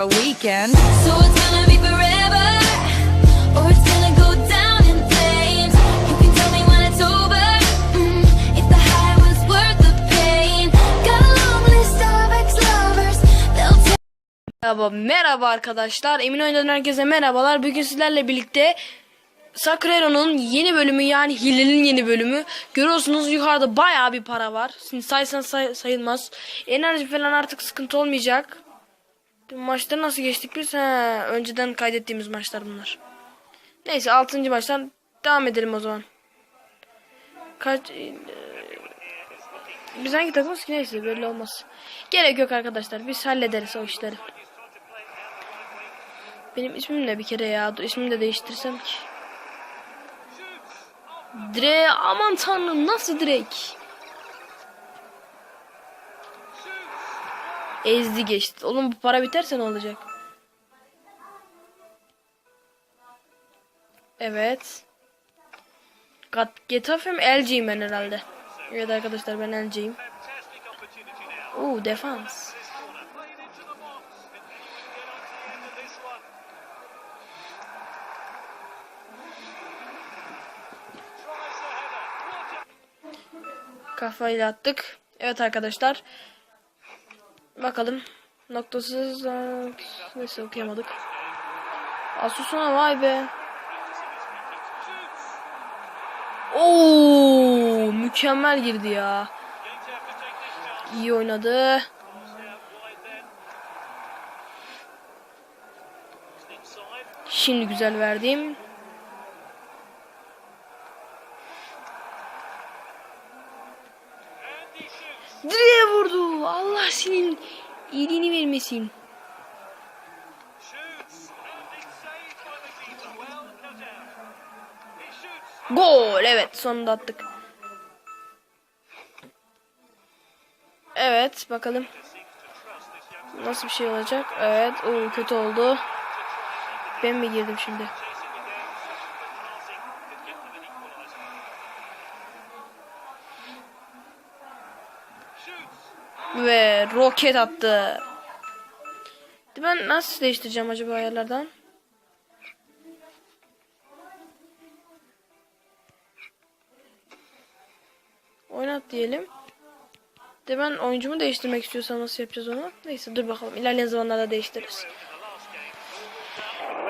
a weekend. So it's gonna be forever, or it's gonna go down in flames. You can tell me when it's over, mm, if the high was worth the pain. Got a long list of ex-lovers, they'll Merhaba, merhaba arkadaşlar. Emin Oyundan herkese merhabalar. Bugün sizlerle birlikte Sakurero'nun yeni bölümü yani Hile'nin yeni bölümü. Görüyorsunuz yukarıda bayağı bir para var. Şimdi saysan say- sayılmaz. Enerji falan artık sıkıntı olmayacak. Maçları nasıl geçtik biz? Ha, önceden kaydettiğimiz maçlar bunlar. Neyse 6. maçtan devam edelim o zaman. Kaç... e, Biz hangi takımız ki neyse belli olmaz. Gerek yok arkadaşlar. Biz hallederiz o işleri. Benim ismim ne bir kere ya? Dur de değiştirsem ki. Dre aman tanrım nasıl direkt? Ezdi geçti. Oğlum bu para biterse ne olacak? Evet. Getafe mi? LG'yim ben herhalde. Evet arkadaşlar ben LG'yim. Oo defans. Kafayla attık. Evet arkadaşlar. Bakalım. Noktasız aa, neyse okuyamadık. Asusuna vay be. Oo mükemmel girdi ya. İyi oynadı. Şimdi güzel verdim. Direğe vurdu. Allah senin iyiliğini vermesin. Gol evet sonunda attık. Evet bakalım. Nasıl bir şey olacak? Evet o kötü oldu. Ben mi girdim şimdi? Ve roket attı. Ben nasıl değiştireceğim acaba ayarlardan? Oynat diyelim. De ben oyuncumu değiştirmek istiyorsam nasıl yapacağız onu? Neyse dur bakalım. İlerleyen zamanlarda değiştiririz.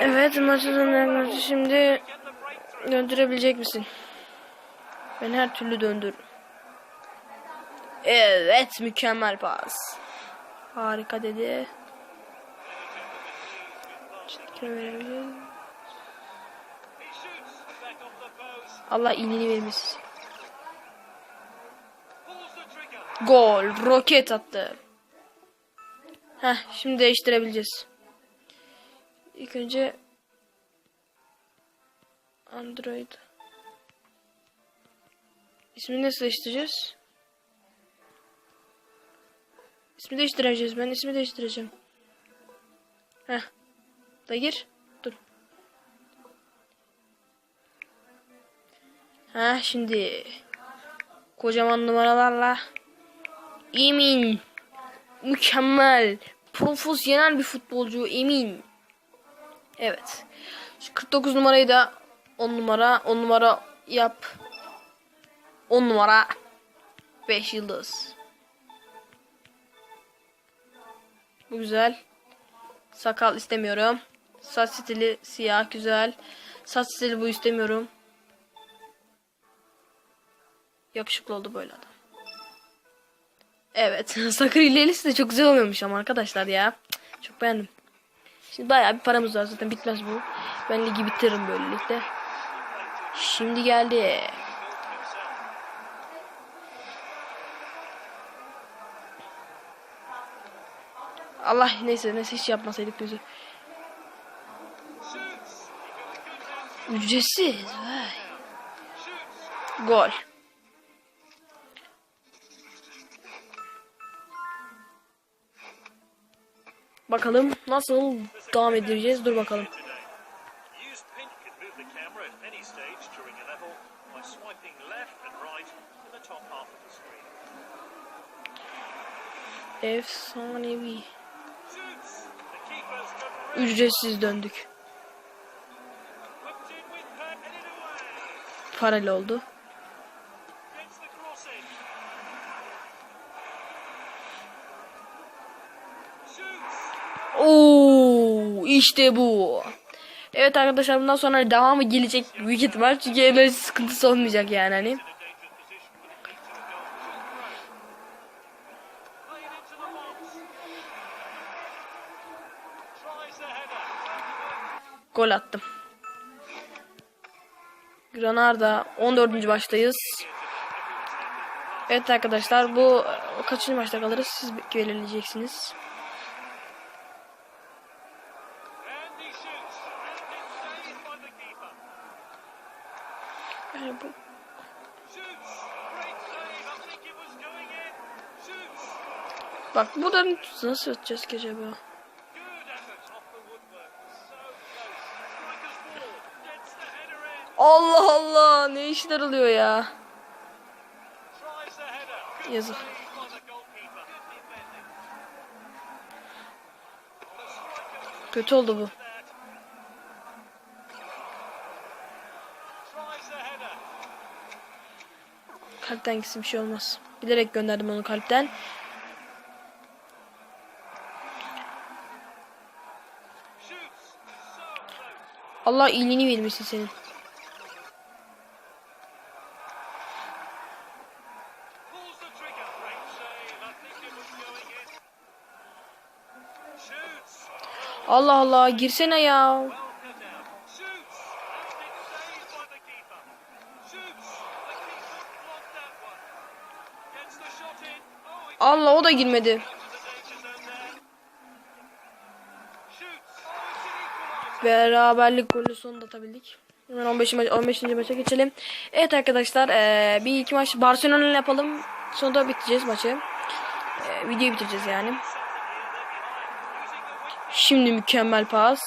Evet maçı döndürmek şimdi döndürebilecek misin? Ben her türlü döndürürüm. Evet mükemmel pas. Harika dedi. Allah iyiliğini vermesin. Gol. Roket attı. Heh şimdi değiştirebileceğiz. İlk önce Android. İsmini nasıl değiştireceğiz? İsmi değiştireceğiz. Ben ismi değiştireceğim. Heh. Da gir. Dur. Ha şimdi kocaman numaralarla Emin mükemmel profesyonel bir futbolcu Emin. Evet. Şu 49 numarayı da 10 numara 10 numara yap. 10 numara 5 yıldız. Bu güzel. Sakal istemiyorum. Saç stili siyah güzel. Saç stili bu istemiyorum. Yakışıklı oldu böyle adam. Evet. Sakır ilerisi de çok güzel olmuyormuş ama arkadaşlar ya. Çok beğendim. Şimdi bayağı bir paramız var zaten bitmez bu. Ben ligi bitiririm böylelikle. Şimdi geldi. Allah neyse neyse hiç yapmasaydık gözü. Ücretsiz. Vay. Gol. Bakalım nasıl devam edeceğiz. Dur bakalım. Used Ücretsiz döndük. Paralı oldu. Oo, işte bu. Evet arkadaşlar bundan sonra devamı gelecek büyük ihtimal çünkü enerji sıkıntısı olmayacak yani hani. Gol attım. Granada 14. maçtayız. Evet arkadaşlar bu kaçıncı maçta kalırız siz belirleyeceksiniz. Yani bu. Bak buradan nasıl atacağız ki acaba? Allah Allah ne işler oluyor ya. Yazık. Kötü oldu bu. Kalpten gitsin bir şey olmaz. Bilerek gönderdim onu kalpten. Allah iyiliğini vermesin senin. Danger zone there. Shoots. Oh, it's an equaliser. Beraberlik golü sonunda atabildik. Hemen 15. maç 15. maça geçelim. Evet arkadaşlar eee, bir iki maç Barcelona ile yapalım. Sonra da bitireceğiz maçı. Eee, videoyu bitireceğiz yani. Şimdi mükemmel pas.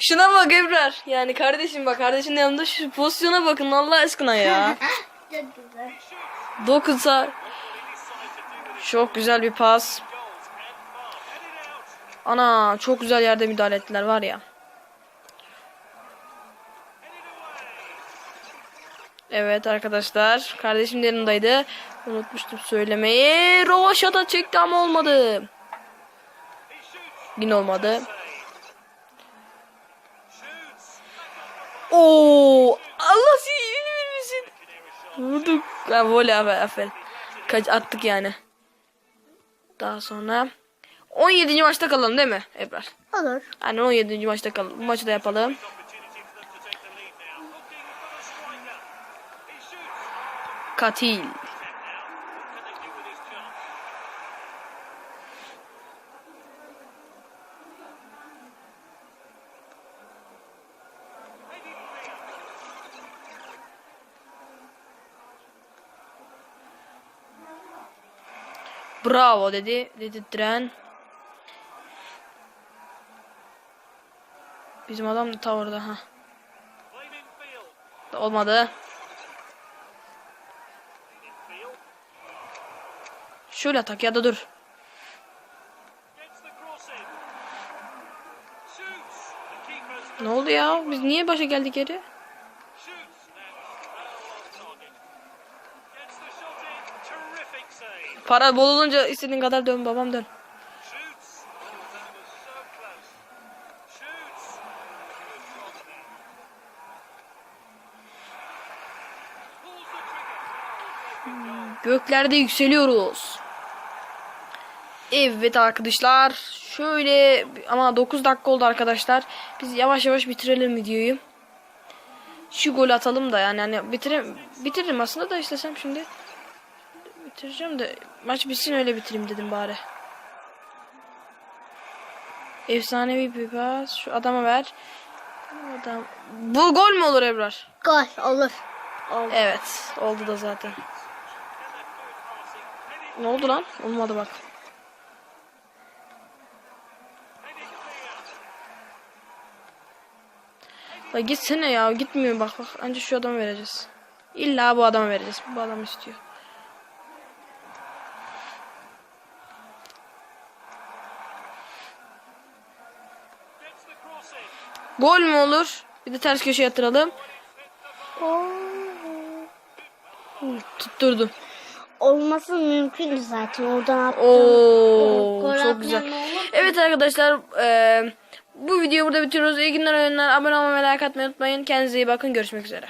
Şuna bak Ebrar. Yani kardeşim bak kardeşin yanında şu pozisyona bakın Allah aşkına ya. Dokunsar. Çok güzel bir pas. Ana çok güzel yerde müdahale ettiler var ya. Evet arkadaşlar. Kardeşim de yanındaydı. Unutmuştum söylemeyi. Rovaşata çekti ama olmadı. Yine olmadı. Oo, Allah seni vermesin. Vurduk. Ha, voley aferin. Kaç attık yani. Daha sonra 17. maçta kalalım değil mi Ebrar? Olur. Yani 17. maçta kalalım. Bu maçı da yapalım. Opportunity for them to take Bizim adam da ta orada ha. Olmadı. Şöyle atak ya da dur. Ne oldu ya? Biz niye başa geldik geri? Para bol olunca istediğin kadar dön babam dön. Göklerde yükseliyoruz. Evet arkadaşlar. Şöyle ama 9 dakika oldu arkadaşlar. Biz yavaş yavaş bitirelim videoyu. Şu gol atalım da yani hani bitirim bitiririm aslında da istesem şimdi. Bitireceğim de maç bitsin öyle bitireyim dedim bari. Efsanevi bir pas. Şu adama ver. Adam. Bu gol mü olur Ebrar? Gol olur. Evet. Oldu da zaten. Ne oldu lan? Olmadı bak. La gitsene ya gitmiyor bak bak önce şu adamı vereceğiz. İlla bu adamı vereceğiz. Bu adam istiyor. Gol mü olur? Bir de ters köşe yatıralım. Tutturdu. Olması mümkün zaten oradan attım. Oo Gol çok güzel. Evet arkadaşlar eee, bu videoyu burada bitiriyoruz. İyi günler oyunlar. Abone olmayı like atmayı unutmayın. Kendinize iyi bakın. Görüşmek üzere.